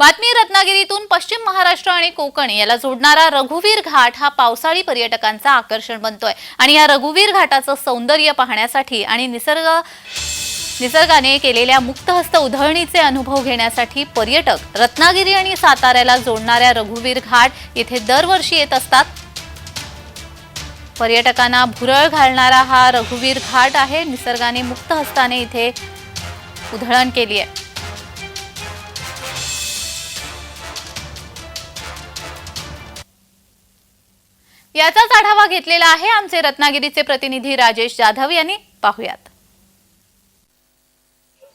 बातमी रत्नागिरीतून पश्चिम महाराष्ट्र आणि कोकण. याला जोडणारा रघुवीर घाट हा पावसाळी पर्यटकांचा आकर्षण बनतोय. आणि या रघुवीर घाटाचं सौंदर्य पाहण्यासाठी आणि निसर्ग निसर्गाने केलेल्या मुक्तहस्त उधळणीचे अनुभव घेण्यासाठी पर्यटक रत्नागिरी आणि साताऱ्याला जोडणाऱ्या रघुवीर घाट येथे दरवर्षी येत असतात. पर्यटकांना भुरळ घालणारा हा रघुवीर घाट आहे. निसर्गाने मुक्तहस्ताने इथे उधळण केली आहे. याचाच आढावा घेतलेला आहे आमचे रत्नागिरीचे प्रतिनिधी राजेश जाधव यांनी. पाहुयात.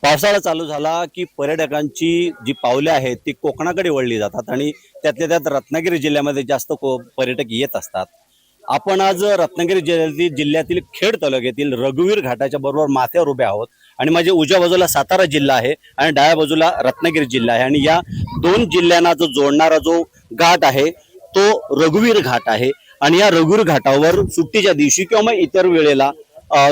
पावसाळा चालू झाला की पर्यटकांची जी पावले आहेत ती कोकणाकडे वळली जातात आणि त्यातल्या त्यात रत्नागिरी जिल्ह्यामध्ये जास्त को पर्यटक येत असतात. आपण आज रत्नागिरी जिल्ह्यातील जिल्ह्यातील खेड तालुक्यातील रघुवीर घाटाच्या बरोबर माथ्यावर उभे आहोत आणि माझ्या उजव्या बाजूला सातारा जिल्हा आहे आणि डाव्या बाजूला रत्नागिरी जिल्हा आहे आणि या दोन जिल्ह्यांना जो जोडणारा जो घाट आहे तो रघुवीर घाट आहे. आणि या रघुवीर घाटावर सुट्टीच्या दिवशी किंवा मग इतर वेळेला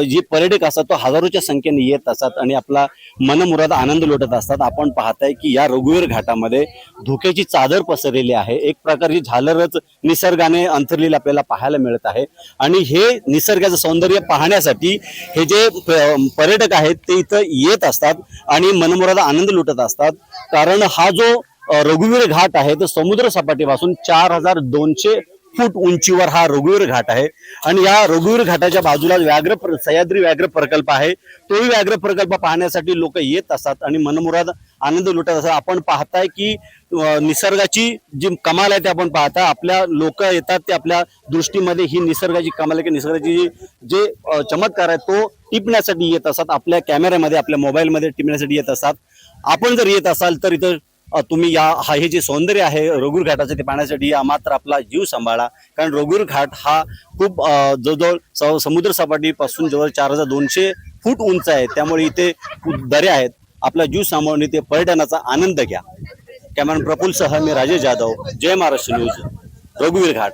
जे पर्यटक असतात तो हजारोच्या संख्येने येत असतात आणि आपला मनमुराद आनंद लुटत असतात. आपण पाहताय की या रघुवीर घाटामध्ये धुक्याची चादर पसरलेली आहे. एक प्रकारची झालरच निसर्गाने अंथरलेली आपल्याला पाहायला मिळत आहे. आणि हे निसर्गाचं सौंदर्य पाहण्यासाठी हे जे पर्यटक आहेत ते इथं येत असतात आणि मनमुराद आनंद लुटत असतात. कारण हा जो रघुवीर घाट आहे तो समुद्र सपाटीपासून चार हजार दोनशे फूट उंचीवर हा रघुवीर घाट आहे. आणि या रघुवीर घाटाच्या बाजूला व्याघ्र प्र- सह्याद्री व्याघ्र प्रकल्प आहे. तोही व्याघ्र प्रकल्प पाहण्यासाठी लोक येत असतात आणि मनमुराद आनंद लुटत असतात. आपण पाहताय की निसर्गाची जी कमाल आहे ते आपण पाहता आपल्या लोक येतात ते आपल्या दृष्टीमध्ये ही निसर्गाची कमाल आहे की निसर्गाची जी- जे चमत्कार आहे तो टिपण्यासाठी येत असतात. आपल्या कॅमेऱ्यामध्ये आपल्या मोबाईलमध्ये टिपण्यासाठी येत असतात. आपण जर येत असाल तर इथं तुम्ही या हा हे जे सौंदर्य आहे रोगूर घाटाचं ते पाहण्यासाठी या मात्र आपला जीव सांभाळा. कारण रोगूर घाट हा खूप जवळजवळ समुद्र सपाटीपासून जवळ चार हजार दोनशे फूट उंच आहे. त्यामुळे इथे दऱ्या आहेत. आपला जीव सांभाळून इथे पर्यटनाचा आनंद घ्या. कॅमेरा प्रफुल्ल सह मी राजेश जाधव. जय महाराष्ट्र न्यूज. रघुवीर घाट.